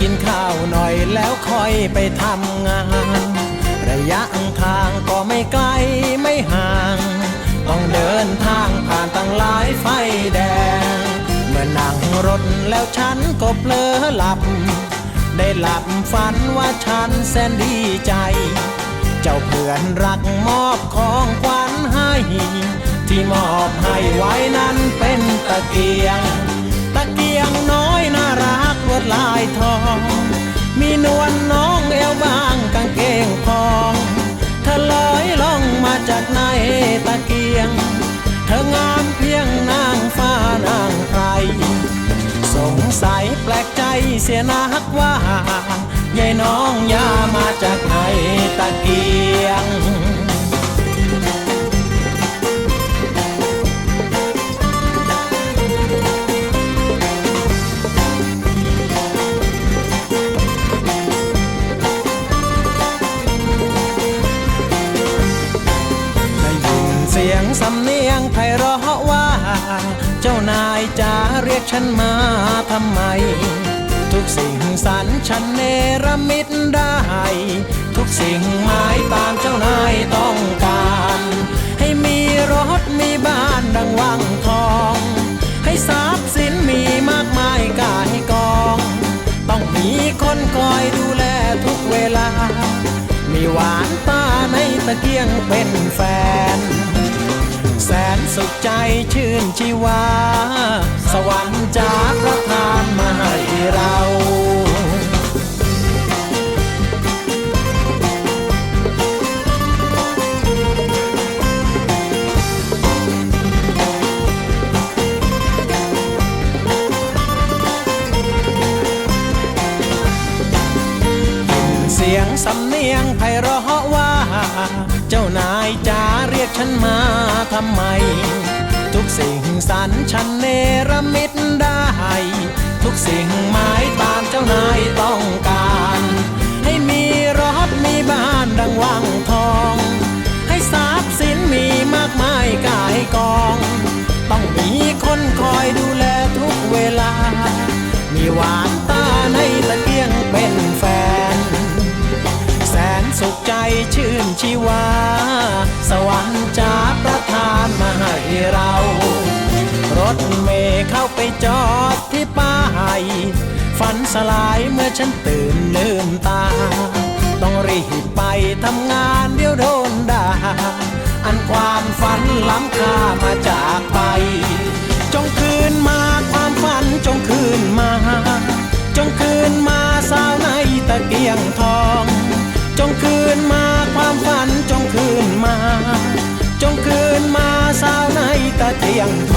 กินข้าวหน่อยแล้วค่อยไปทำงาน ระยะทางก็ไม่ไกลไม่ห่าง ต้องเดินทางผ่านตั้งหลายไฟแดง เมื่อนั่งรถแล้วฉันก็เผลอหลับ ได้หลับฝันว่าฉันแสนดีใจ เจ้าเพื่อนรักมอบของขวัญให้ ที่มอบให้ไว้นั้นเป็นตะเกียง ตะเกียงน้อย นวลน้องเอวบางกางเกงพองเธอลอยล่องมาจากในตะเกียง เธองามเพียงนางฟ้านางไพรสงสัยแปลกใจเสียนักว่ายายน้องยามาจากไหนตะเกียง สำเนียงไพเราะว่า เจ้านายจะเรียกฉันมาทำไม ทุกสิ่งสรรฉันเนรมิตได้ ทุกสิ่งหมายตามเจ้านายต้องการ ให้มีรถมีบ้านดังวังทอง ให้ทรัพย์สินมีมากมายกายกอง ต้องมีคนคอยดูแลทุกเวลา มีหวานตาในตะเกียงเป็นแฟน แสนสุขใจชื่นชีวา สวรรค์จะประทานมาให้เราเสียงสำเนียงไพเราะว่า เจ้านายจะเรียกฉันมาทำไม ทุกสิ่งสรรฉันเนรมิตได้ ทุกสิ่งหมายตามเจ้านายต้องการ ให้มีรถมีบ้านดังวังทอง ให้ทรัพย์สินมีมากมายกายกอง ต้องมีคนคอยดูแลทุกเวลา มีหวาน ชีวา สวรรค์จาประทานมาให้เรา รถเมย์เข้าไปจอดที่ป้ายฝันสลายเมื่อฉันตื่นลืมตา ต้องรีบไปทำงานเดี๋ยวโดนด่าอันความฝันล้ำค่ามาจาก ฝั